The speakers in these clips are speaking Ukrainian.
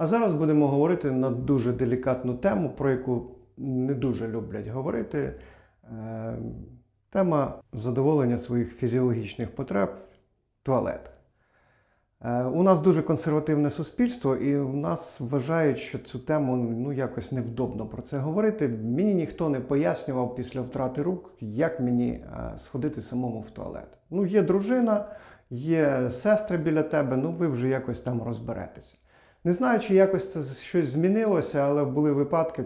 А зараз будемо говорити на дуже делікатну тему, про яку не дуже люблять говорити. Е, Тема задоволення своїх фізіологічних потреб туалет. Е, У нас дуже консервативне суспільство, і в нас вважають, що цю тему ну, якось невдобно про це говорити. Мені ніхто не пояснював після втрати рук, як мені е, сходити самому в туалет. Ну, є дружина, є сестри біля тебе, ну ви вже якось там розберетеся. Не знаю, чи якось це щось змінилося, але були випадки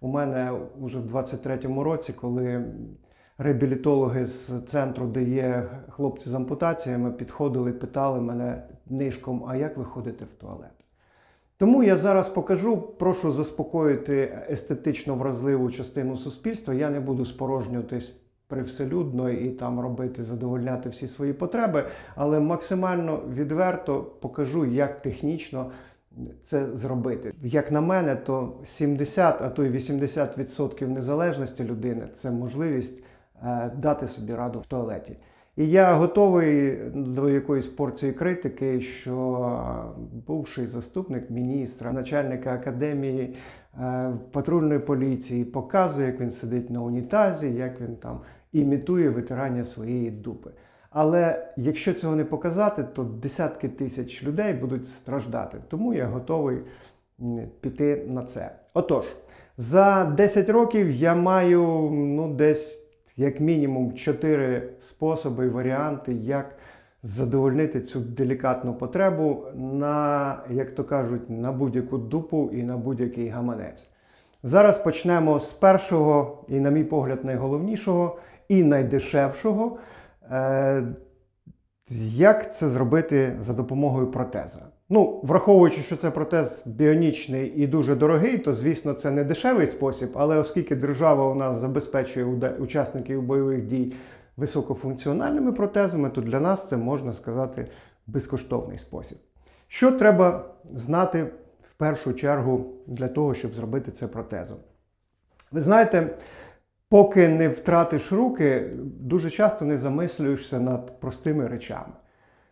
у мене вже в 23-му році, коли реабілітологи з центру, де є хлопці з ампутаціями, підходили, питали мене нишком, а як ви ходите в туалет? Тому я зараз покажу, прошу заспокоїти естетично вразливу частину суспільства. Я не буду спорожнюватись привселюдно і там робити, задовольняти всі свої потреби, але максимально відверто покажу, як технічно це зробити. Як на мене, то 70, а то й 80% незалежності людини це можливість е, дати собі раду в туалеті. І я готовий до якоїсь порції критики, що бувший заступник міністра, начальника академії е, патрульної поліції показує, як він сидить на унітазі, як він там імітує витирання своєї дупи. Але якщо цього не показати, то десятки тисяч людей будуть страждати. Тому я готовий піти на це. Отож, за 10 років я маю ну, десь як мінімум 4 способи і варіанти, як задовольнити цю делікатну потребу на, як то кажуть, на будь-яку дупу і на будь-який гаманець. Зараз почнемо з першого і, на мій погляд, найголовнішого і найдешевшого. Е, Як це зробити за допомогою протеза? Ну, враховуючи, що це протез біонічний і дуже дорогий, то звісно це не дешевий спосіб, але оскільки держава у нас забезпечує учасників бойових дій високофункціональними протезами, то для нас це можна сказати безкоштовний спосіб. Що треба знати в першу чергу для того, щоб зробити це протезом? Ви знаєте, поки не втратиш руки, дуже часто не замислюєшся над простими речами.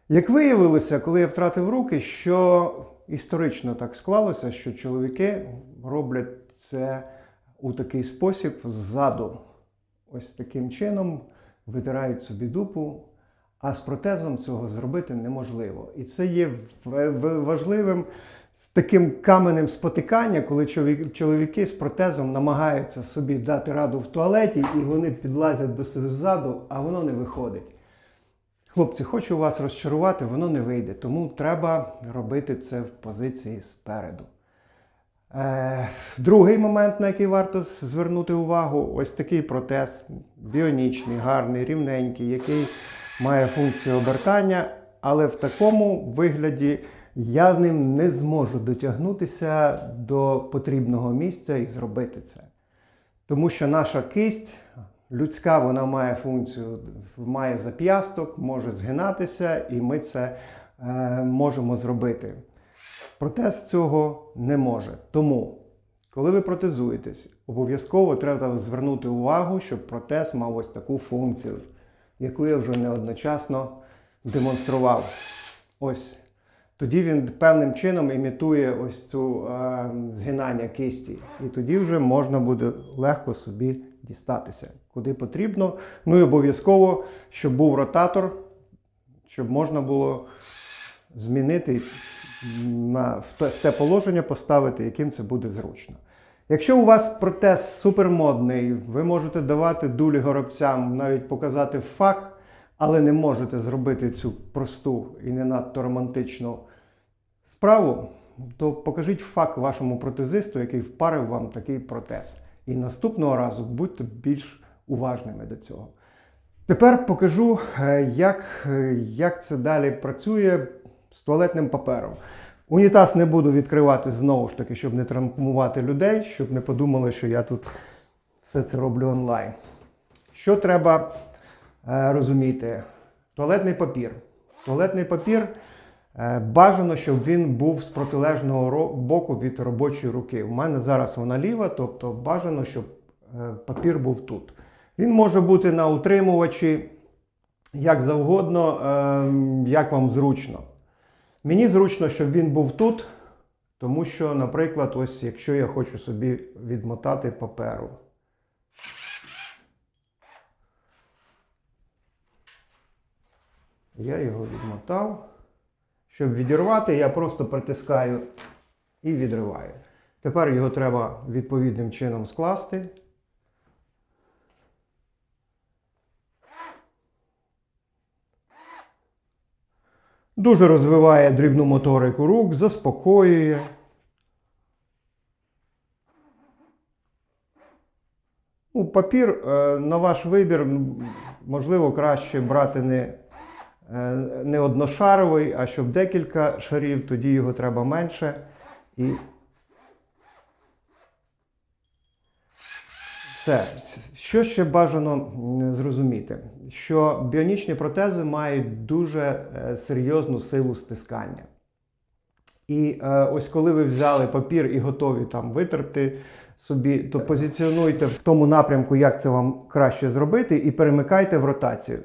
Як виявилося, коли я втратив руки, що історично так склалося, що чоловіки роблять це у такий спосіб ззаду. Ось таким чином витирають собі дупу, а з протезом цього зробити неможливо. І це є в- важливим таким каменем спотикання, коли чоловіки з протезом намагаються собі дати раду в туалеті, і вони підлазять до себе ззаду, а воно не виходить. Хлопці, хочу вас розчарувати, воно не вийде, тому треба робити це в позиції спереду. Е, другий момент, на який варто звернути увагу, ось такий протез, біонічний, гарний, рівненький, який має функцію обертання, але в такому вигляді я з ним не зможу дотягнутися до потрібного місця і зробити це. Тому що наша кисть людська, вона має функцію, має зап'ясток, може згинатися, і ми це е, можемо зробити. Протез цього не може. Тому, коли ви протезуєтесь, обов'язково треба звернути увагу, щоб протез мав ось таку функцію, яку я вже неодночасно демонстрував. Ось. Тоді він певним чином імітує ось цю е, згинання кисті. І тоді вже можна буде легко собі дістатися, куди потрібно. Ну і обов'язково, щоб був ротатор, щоб можна було змінити на, в, те, в те положення, поставити, яким це буде зручно. Якщо у вас протез супермодний, ви можете давати дулі горобцям, навіть показати факт, але не можете зробити цю просту і не надто романтичну справу, то покажіть факт вашому протезисту, який впарив вам такий протез. І наступного разу будьте більш уважними до цього. Тепер покажу, е, як, е, як це далі працює з туалетним папером. Унітаз не буду відкривати знову ж таки, щоб не травмувати людей, щоб не подумали, що я тут все це роблю онлайн. Що треба е, розуміти? Туалетний папір. Туалетний папір бажано, щоб він був з протилежного боку від робочої руки. У мене зараз вона ліва, тобто бажано, щоб е, папір був тут. Він може бути на утримувачі як завгодно, е, як вам зручно. Мені зручно, щоб він був тут, Тому що, наприклад, ось якщо я хочу собі відмотати паперу. Я його відмотав. Щоб відірвати, я просто притискаю і відриваю. Тепер його треба відповідним чином скласти. Дуже розвиває дрібну моторику рук, заспокоює. Ну, папір е, на ваш вибір, можливо, краще брати не, не одношаровий, а щоб декілька шарів, тоді його треба менше. І все. Що ще бажано зрозуміти? Що біонічні протези мають дуже е, серйозну силу стискання. І е, ось коли ви взяли папір і готові там витерти собі, то позиціонуйте в тому напрямку, як це вам краще зробити, і перемикайте в ротацію.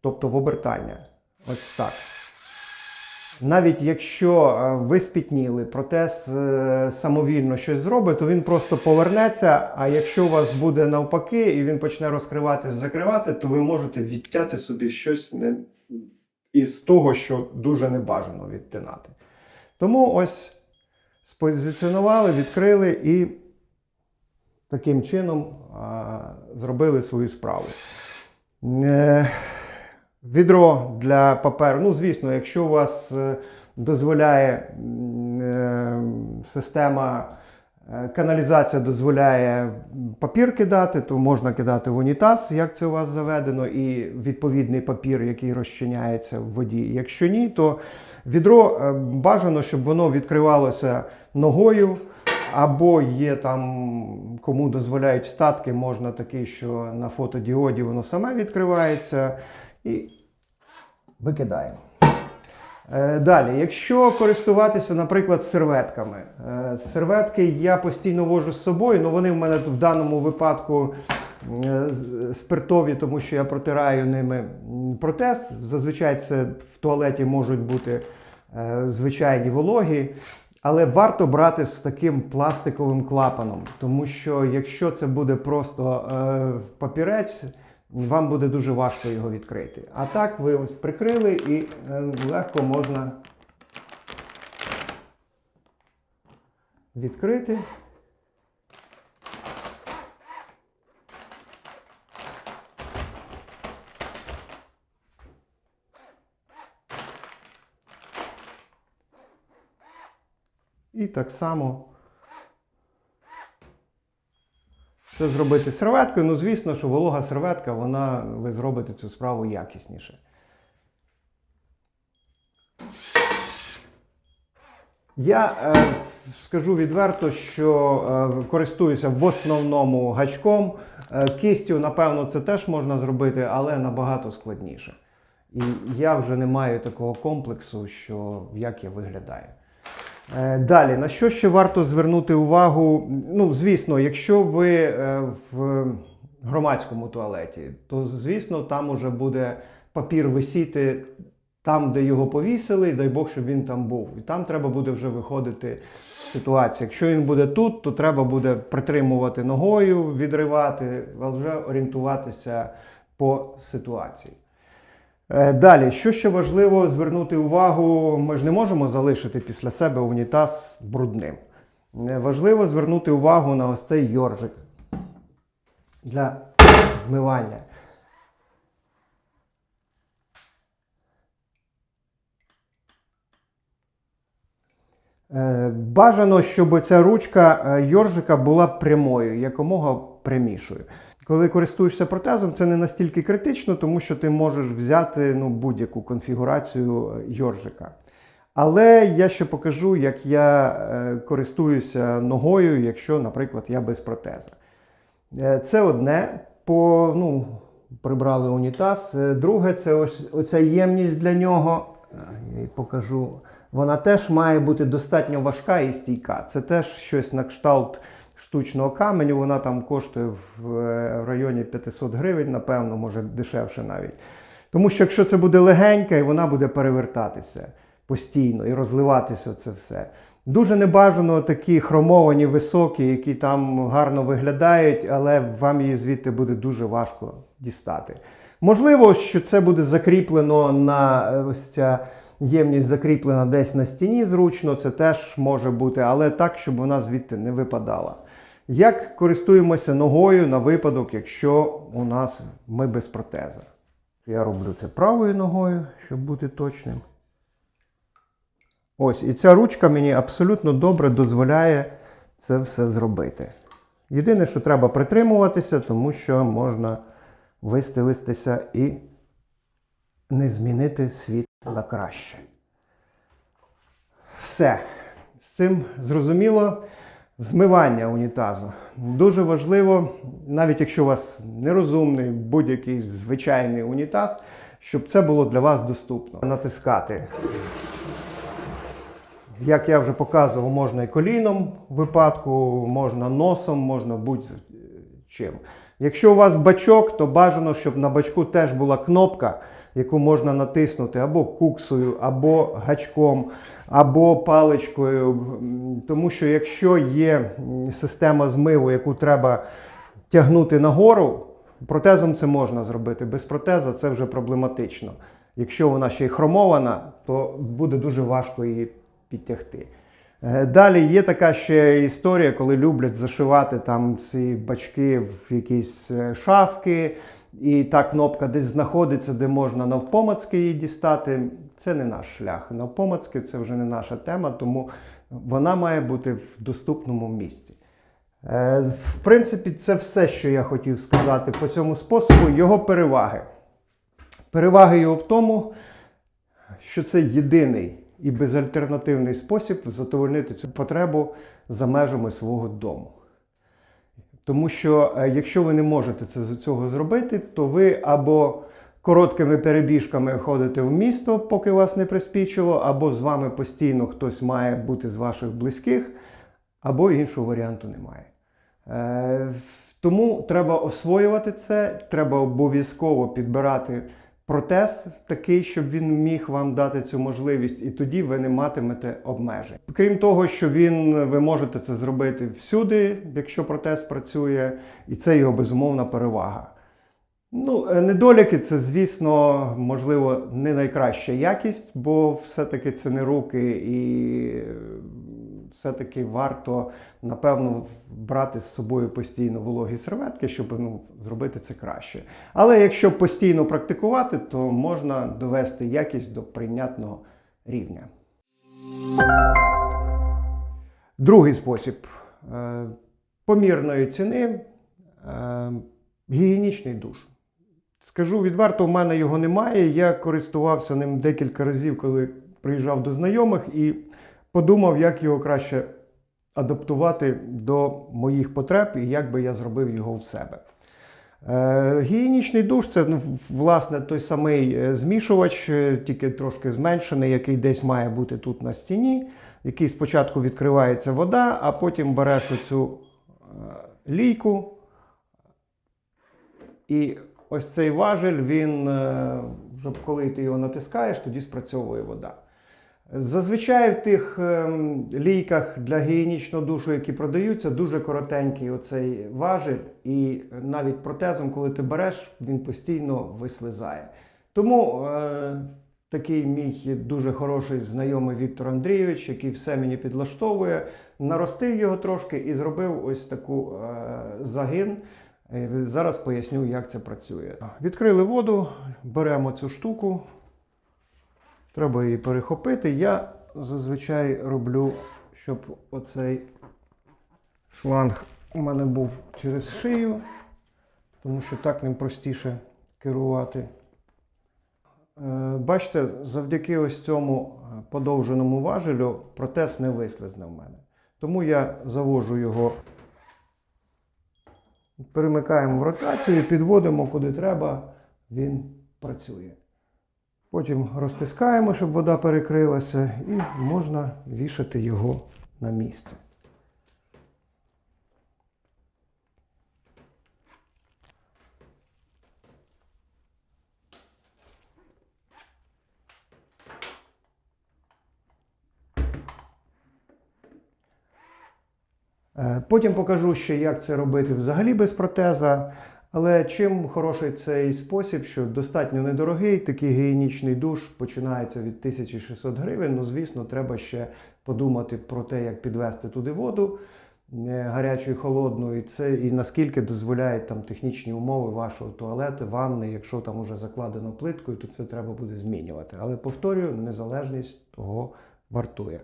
Тобто в обертання. Ось так. Навіть якщо е, ви спітніли, протез е, самовільно щось зробить, то він просто повернеться. А якщо у вас буде навпаки і він почне розкриватись, закривати, то ви можете відтяти собі щось не... із того, що дуже небажано відтинати. Тому ось спозиціонували, відкрили і таким чином а, зробили свою справу. Е, Відро для паперу. Ну, звісно, якщо у вас е, дозволяє е, система е, каналізація дозволяє папір кидати, то можна кидати в унітаз, як це у вас заведено, і відповідний папір, який розчиняється в воді. Якщо ні, то відро бажано, щоб воно відкривалося ногою. Або є там, кому дозволяють статки, можна такий, що на фотодіоді воно саме відкривається і викидаємо. Е, Далі, якщо користуватися, наприклад, серветками. Е, Серветки я постійно вожу з собою, але вони в мене в даному випадку е, спиртові, тому що я протираю ними протез. Зазвичай це в туалеті можуть бути звичайні вологі. Але варто брати з таким пластиковим клапаном, тому що якщо це буде просто папірець, вам буде дуже важко його відкрити. А так ви ось прикрили і е, легко можна відкрити. І так само це зробити серветкою. Ну, звісно, що волога серветка, вона ви зробите цю справу якісніше. Я е, скажу відверто, що е, користуюся в основному гачком. Е, кистю, напевно, це теж можна зробити, але набагато складніше. І я вже не маю такого комплексу, що як я виглядаю. Е, Далі, на що ще варто звернути увагу? Ну, звісно, якщо ви е, в громадському туалеті, то звісно, там уже буде папір висіти там, де його повісили, і дай Бог, щоб він там був. І там треба буде вже виходити з ситуації. Якщо він буде тут, то треба буде притримувати ногою, відривати, а вже орієнтуватися по ситуації. Е, Далі, що ще важливо звернути увагу, ми ж не можемо залишити після себе унітаз брудним. Е, Важливо звернути увагу на ось цей йоржик для змивання. Е, Бажано, щоб ця ручка йоржика була прямою, якомога прямішою. Коли користуєшся протезом, це не настільки критично, тому що ти можеш взяти ну, будь-яку конфігурацію е, йоржика. Але я ще покажу, як я е, користуюся ногою, якщо, наприклад, я без протеза. Е, Це одне, по, ну, прибрали унітаз. Друге, це ось оця ємність для нього. Я її покажу. Вона теж має бути достатньо важка і стійка. Це теж щось на кшталт штучного каменю. Вона там коштує в е, районі 500 гривень, напевно, може дешевше навіть. Тому що якщо це буде легенька і вона буде перевертатися. постійно і розливатися це все. Дуже небажано такі хромовані, високі, які там гарно виглядають, але вам її звідти буде дуже важко дістати. Можливо, що це буде закріплено на е, ось ця ємність закріплена десь на стіні зручно, це теж може бути, але так, щоб вона звідти не випадала. Як користуємося ногою на випадок, якщо у нас ми без протеза? Я роблю це правою ногою, щоб бути точним. Ось, і ця ручка мені абсолютно добре дозволяє це все зробити. Єдине, що треба притримуватися, тому що можна вистелитися і не змінити світ на краще. Все. З цим зрозуміло. Змивання унітазу. Дуже важливо, навіть якщо у вас нерозумний будь-який звичайний унітаз, щоб це було для вас доступно. Натискати. Як я вже показував, можна і коліном випадку, можна носом, можна будь-чим. Якщо у вас бачок, то бажано, щоб на бачку теж була кнопка, яку можна натиснути або куксою, або гачком, або паличкою. Тому що якщо є система змиву, яку треба тягнути нагору, протезом це можна зробити. Без протеза це вже проблематично. Якщо вона ще й хромована, то буде дуже важко її підтягти. Е, Далі є така ще історія, коли люблять зашивати там ці бачки в якісь е, шафки, і та кнопка десь знаходиться, де можна навпомацки її дістати. Це не наш шлях. Навпомацки це вже не наша тема, тому вона має бути в доступному місці. Е, В принципі, це все, що я хотів сказати по цьому способу. Його переваги. Переваги його в тому, що це єдиний і безальтернативний спосіб задовольнити цю потребу за межами свого дому. Тому що е, якщо ви не можете це з цього зробити, то ви або короткими перебіжками ходите в місто, поки вас не приспічило, або з вами постійно хтось має бути з ваших близьких, або іншого варіанту немає. Е, Тому треба освоювати це, треба обов'язково підбирати протез такий, щоб він міг вам дати цю можливість, і тоді ви не матимете обмежень. Крім того, що він ви можете це зробити всюди, якщо протез працює, і це його безумовна перевага. Ну, е, недоліки це, звісно, можливо, не найкраща якість, бо все-таки це не руки, і все-таки варто, напевно, брати з собою постійно вологі серветки, щоб ну, зробити це краще. Але якщо постійно практикувати, то можна довести якість до прийнятного рівня. Другий спосіб е, помірної ціни е, гігієнічний душ. Скажу відверто, в мене його немає. Я користувався ним декілька разів, коли приїжджав до знайомих, і подумав, як його краще адаптувати до моїх потреб і як би я зробив його в себе. Е, Гігієнічний душ це ну, власне той самий е, змішувач, е, тільки трошки зменшений, який десь має бути тут на стіні, який спочатку відкривається вода, а потім береш оцю лійку. І ось цей важель, він, коли ти його натискаєш, тоді спрацьовує вода. Зазвичай в тих ем, лійках для гігієнічного душу, які продаються, дуже коротенький оцей важель, і навіть протезом, коли ти береш, він постійно вислизає. Тому е, такий мій дуже хороший знайомий Віктор Андрійович, який все мені підлаштовує, наростив його трошки і зробив ось таку е, загин. Е, Зараз поясню, як це працює. Відкрили воду, беремо цю штуку. Треба її перехопити. Я зазвичай роблю, щоб оцей шланг у мене був через шию, тому що так ним простіше керувати. Е, Бачите, завдяки ось цьому е, подовженому важелю протез не вислизне в мене. Тому я завожу його, перемикаємо в ротацію, підводимо куди треба, він працює. Потім розтискаємо, щоб вода перекрилася, і можна вішати його на місце. Е, потім покажу ще, як це робити взагалі без протеза. Але чим хороший цей спосіб, що достатньо недорогий, такий гігієнічний душ починається від 1600 гривень. Ну, звісно, треба ще подумати про те, як підвести туди воду е, гарячу і холодну, і це і наскільки дозволяють там технічні умови вашого туалету, ванни. Якщо там уже закладено плиткою, то це треба буде змінювати. Але повторюю, незалежність того вартує.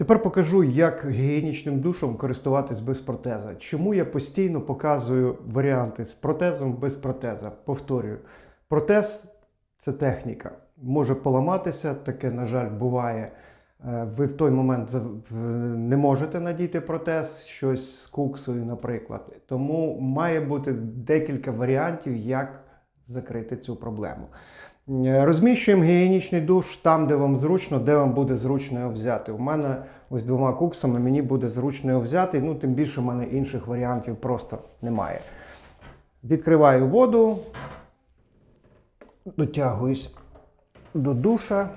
Тепер покажу, як гігієнічним душем користуватись без протеза. Чому я постійно показую варіанти з протезом без протеза. Повторюю, протез це техніка. Може поламатися, таке, на жаль, буває. Е, Ви в той момент не можете надіти протез, щось з куксою, наприклад. Тому має бути декілька варіантів, як закрити цю проблему. Е, Розміщуємо гігієнічний душ там, де вам зручно, де вам буде зручно його взяти. У мене ось двома куксами мені буде зручно його взяти, ну тим більше в мене інших варіантів просто немає. Відкриваю воду, дотягуюсь до душа.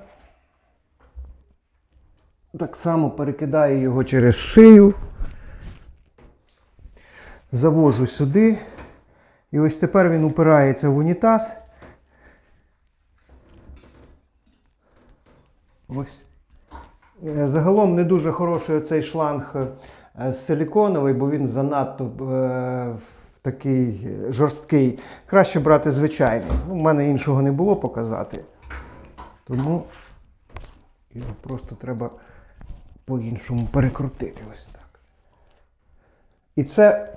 Так само перекидаю його через шию. Завожу сюди. І ось тепер він упирається в унітаз. Ось. Е, Загалом не дуже хороший цей шланг е, силіконовий, бо він занадто е, такий жорсткий. Краще брати звичайний. У мене іншого не було показати. Тому його просто треба по-іншому перекрутити. Ось так. І це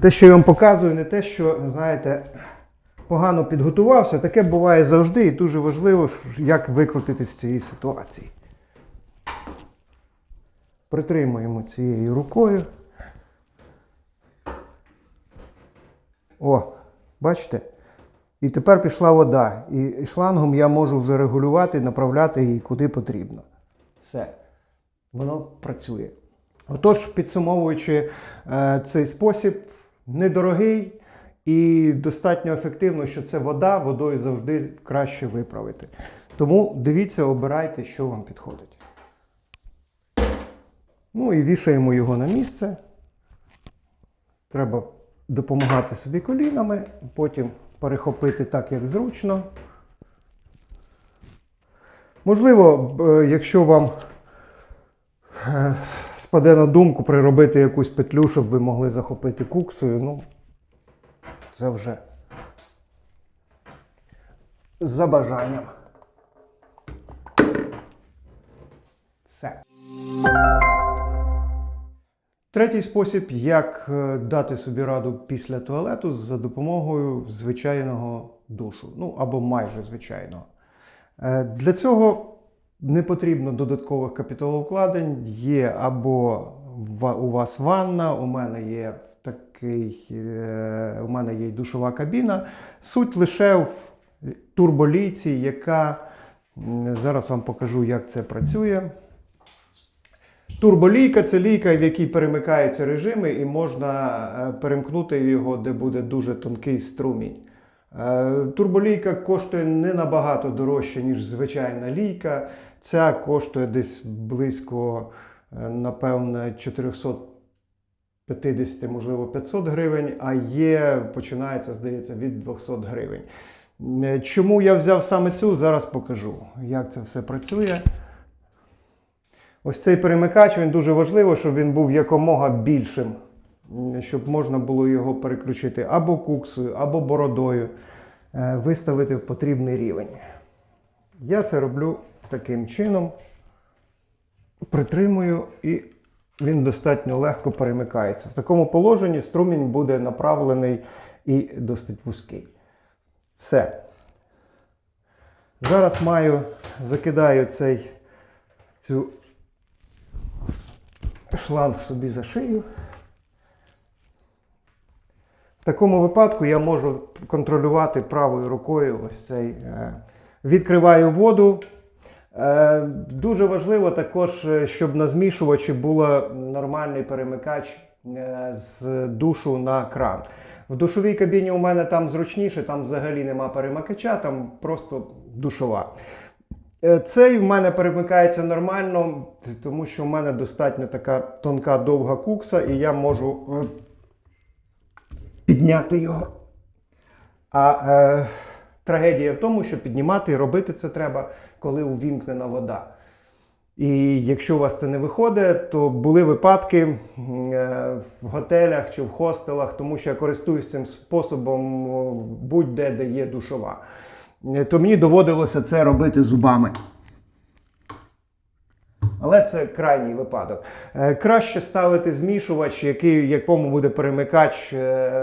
те, що я вам показую, не те, що, знаєте, погано підготувався. Таке буває завжди, і дуже важливо, як викрутитись з цієї ситуації. Притримуємо цією рукою. О, бачите? І тепер пішла вода. І шлангом я можу вже регулювати, направляти її куди потрібно. Все. Воно працює. Отож, підсумовуючи е, цей спосіб, недорогий і достатньо ефективно, що це вода, водою завжди краще виправити. Тому дивіться, обирайте, що вам підходить. Ну і вішаємо його на місце. Треба допомагати собі колінами, потім перехопити так, як зручно. Можливо, е, якщо вам е, спаде на думку приробити якусь петлю, щоб ви могли захопити куксою, ну, це вже за бажанням. Все. Третій спосіб, як е, дати собі раду після туалету за допомогою звичайного душу, ну або майже звичайного. Е, Для цього не потрібно додаткових капіталовкладень. Є або у вас ванна, у мене є такий, е, у мене є душова кабіна. Суть лише в турболіці, яка зараз вам покажу, як це працює. Турболійка це лійка, в якій перемикаються режими, і можна е, перемкнути його, де буде дуже тонкий струмінь. Е, турболійка коштує не набагато дорожче, ніж звичайна лійка. Ця коштує десь близько, напевно, 400 50, можливо, 500 гривень, а є, починається, здається, від 200 гривень. Е, чому я взяв саме цю, зараз покажу, як це все працює. Ось цей перемикач, він дуже важливо, щоб він був якомога більшим, щоб можна було його переключити або куксою, або бородою, е, виставити в потрібний рівень. Я це роблю таким чином, притримую і він достатньо легко перемикається. В такому положенні струмінь буде направлений і досить вузький. Все. Зараз маю, закидаю цей, цю шланг собі за шию. В такому випадку я можу контролювати правою рукою ось цей. е, Відкриваю воду. Е, Дуже важливо також, е, щоб на змішувачі був нормальний перемикач е, з душу на кран. В душовій кабіні у мене там зручніше, там взагалі нема перемикача, там просто душова. Цей в мене перемикається нормально, тому що в мене достатньо така тонка довга кукса, і я можу підняти його. А е, трагедія в тому, що піднімати і робити це треба, коли увімкнена вода. І якщо у вас це не виходить, то були випадки е, в готелях чи в хостелах, тому що я користуюсь цим способом будь-де, де є душова. Е, То мені доводилося це робити зубами. Але це крайній випадок. Е, Краще ставити змішувач, який, якому буде перемикач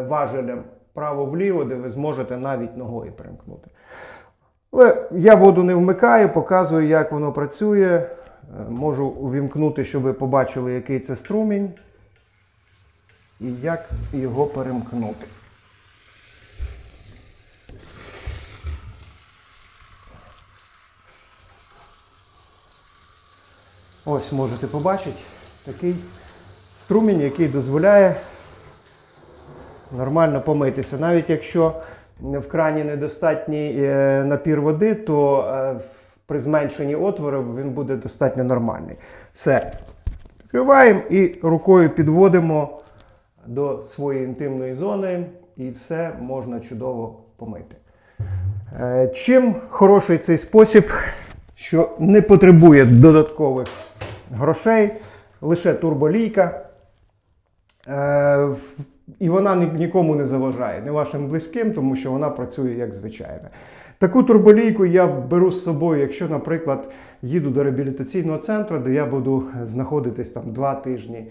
важелем право-вліво, де ви зможете навіть ногою перемкнути. Але я воду не вмикаю, показую, як воно працює. Е, Можу увімкнути, щоб ви побачили, який це струмінь і як його перемкнути. Ось можете побачити такий струмінь, який дозволяє нормально помитися. Навіть якщо в крані недостатній е, напір води, то е, при зменшенні отвору він буде достатньо нормальний. Все. Відкриваємо і рукою підводимо до своєї інтимної зони, і все можна чудово помити. Е, Чим хороший цей спосіб, що не потребує додаткових грошей, лише турболійка. І вона нікому не заважає, не вашим близьким, тому що вона працює як звичайна. Таку турболійку я беру з собою, якщо, наприклад, їду до реабілітаційного центру, де я буду знаходитись там два тижні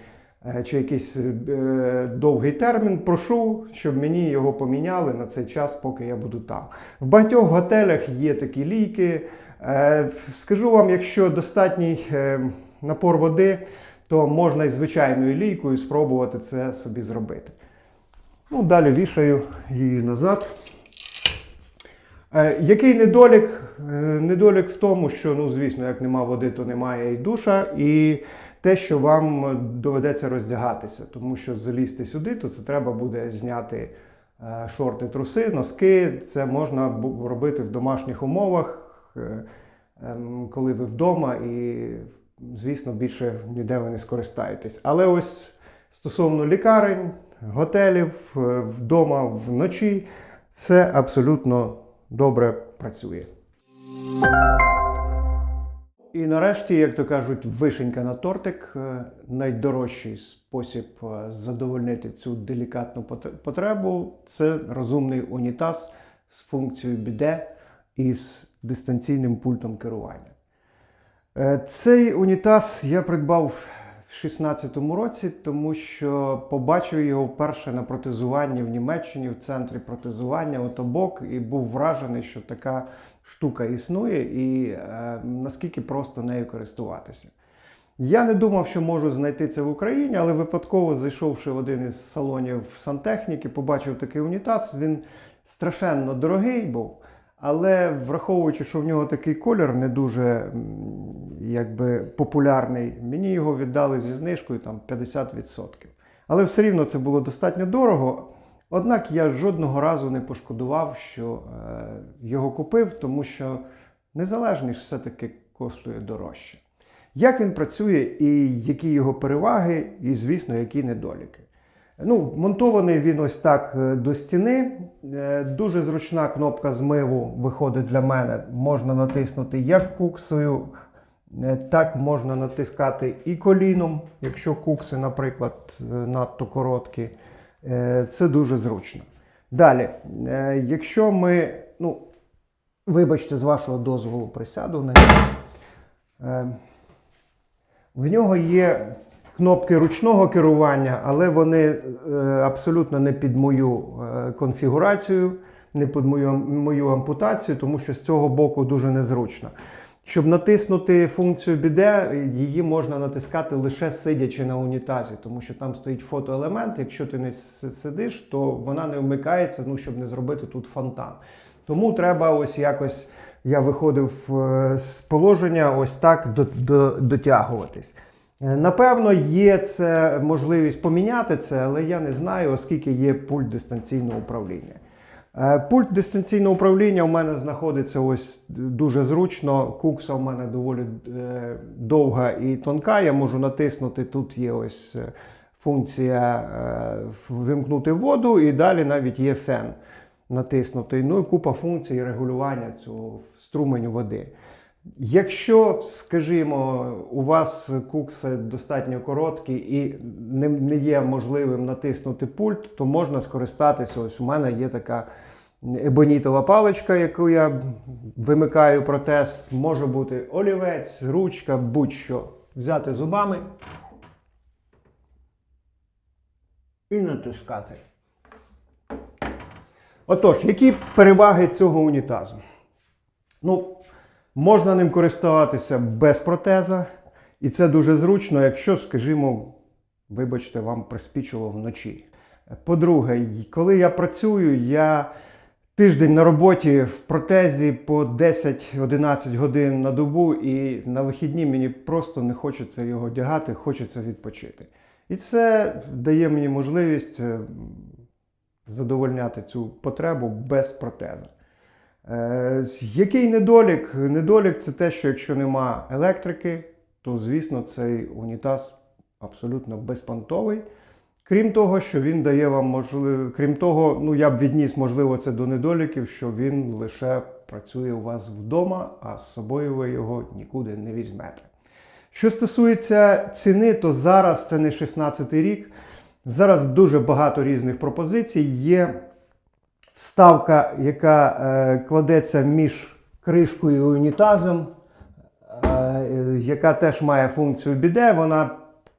е, чи якийсь е, довгий термін, прошу, щоб мені його поміняли на цей час, поки я буду там. В багатьох готелях є такі лійки. Е, Скажу вам, якщо достатній е, напор води, то можна і звичайною лійкою спробувати це собі зробити. Ну, далі вішаю її назад. Е, який недолік? Е, недолік в тому, що, ну, звісно, як нема води, то немає і душа, і те, що вам доведеться роздягатися, тому що залізти сюди, то це треба буде зняти е, шорти, труси, носки. Це можна робити в домашніх умовах, е, ем, коли ви вдома, і, звісно, більше ніде ви не скористаєтесь. Але ось стосовно лікарень, готелів, е, вдома вночі, все абсолютно добре працює. І нарешті, як то кажуть, вишенька на тортик е, найдорожчий спосіб е, задовольнити цю делікатну потребу це розумний унітаз з функцією біде і з дистанційним пультом керування. Цей унітаз я придбав 2016 році, тому що побачив його вперше на протезуванні в Німеччині в центрі протезування отобок і був вражений, що така штука існує і е, наскільки просто нею користуватися. Я не думав, що можу знайти це в Україні, але випадково зайшовши в один із салонів сантехніки, побачив такий унітаз. Він страшенно дорогий був. Але враховуючи, що в нього такий колір не дуже якби, популярний, мені його віддали зі знижкою там 50%. Але все рівно це було достатньо дорого. Однак я жодного разу не пошкодував, що е, його купив, тому що незалежність все-таки коштує дорожче. Як він працює і які його переваги, і, звісно, які недоліки. Ну, монтований він ось так е, до стіни. Е, Дуже зручна кнопка змиву виходить для мене. Можна натиснути як куксою, е, так можна натискати і коліном, якщо кукси, наприклад, надто короткі. Це дуже зручно. Далі, якщо ми, ну, вибачте, з вашого дозволу присяду в нього є кнопки ручного керування, але вони е, абсолютно не під мою е, конфігурацію, не під мою, мою ампутацію, тому що з цього боку дуже незручно. Щоб натиснути функцію біде, її можна натискати лише сидячи на унітазі, тому що там стоїть фотоелемент. Якщо ти не сидиш, то вона не вмикається, ну, щоб не зробити тут фонтан. Тому треба ось якось. Я виходив е, з положення ось так до, до, дотягуватись. Напевно, є це можливість поміняти це, але я не знаю, оскільки є пульт дистанційного управління. Е, Пульт дистанційного управління у мене знаходиться ось дуже зручно. Кукса у мене доволі е, довга і тонка. Я можу натиснути. Тут є ось е, функція вимкнути воду, і далі навіть є фен натиснутий. Ну і купа функцій регулювання цього струменю води. Якщо, скажімо, у вас кукси достатньо короткі і не, не є можливим натиснути пульт, то можна скористатися. Ось у мене є така ебонітова паличка, яку я вимикаю протез. Може бути олівець, ручка, будь-що. Взяти зубами і натискати. Отож, які переваги цього унітазу? Ну, можна ним користуватися без протеза, і це дуже зручно, якщо, скажімо, вибачте, вам приспічило вночі. По-друге, коли я працюю, я тиждень на роботі в протезі по 10-11 годин на добу, і на вихідні мені просто не хочеться його одягати, хочеться відпочити. І це дає мені можливість е, задовольняти цю потребу без протеза. Е, який недолік? Недолік це те, що якщо нема електрики, то звісно цей унітаз абсолютно безпонтовий. Крім того, що він дає вам можливо, крім того, ну я б відніс, можливо, це до недоліків, що він лише працює у вас вдома, а з собою ви його нікуди не візьмете. Що стосується ціни, то зараз це не 16 рік. Зараз дуже багато різних пропозицій. Є вставка, яка е, кладеться між кришкою і унітазом, е, яка теж має функцію біде. Вона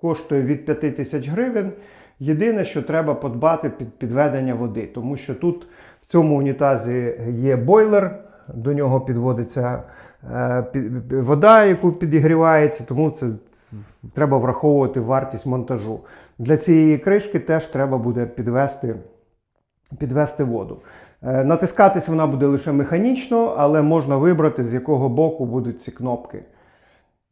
коштує від 5 тисяч гривень. Єдине, що треба подбати під підведення води, тому що тут в цьому унітазі є бойлер, до нього підводиться е, пі- вода, яку підігрівається, тому це треба враховувати вартість монтажу. Для цієї кришки теж треба буде підвести, підвести воду. Е, Натискатись вона буде лише механічно, але можна вибрати, з якого боку будуть ці кнопки.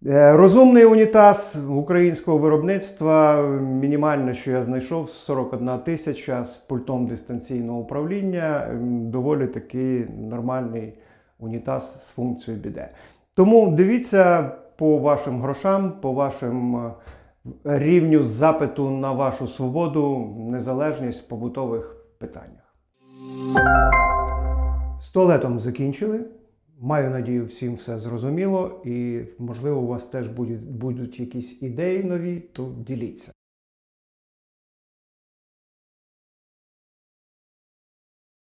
Е, Розумний унітаз українського виробництва, мінімальне, що я знайшов, 41 тисяча з пультом дистанційного управління. Доволі такий нормальний унітаз з функцією біде. Тому дивіться по вашим грошам, по вашим е, рівню запиту на вашу свободу, незалежність побутових питаннях. З закінчили. Маю надію, всім все зрозуміло, і можливо, у вас теж будуть, будуть якісь ідеї нові, то діліться.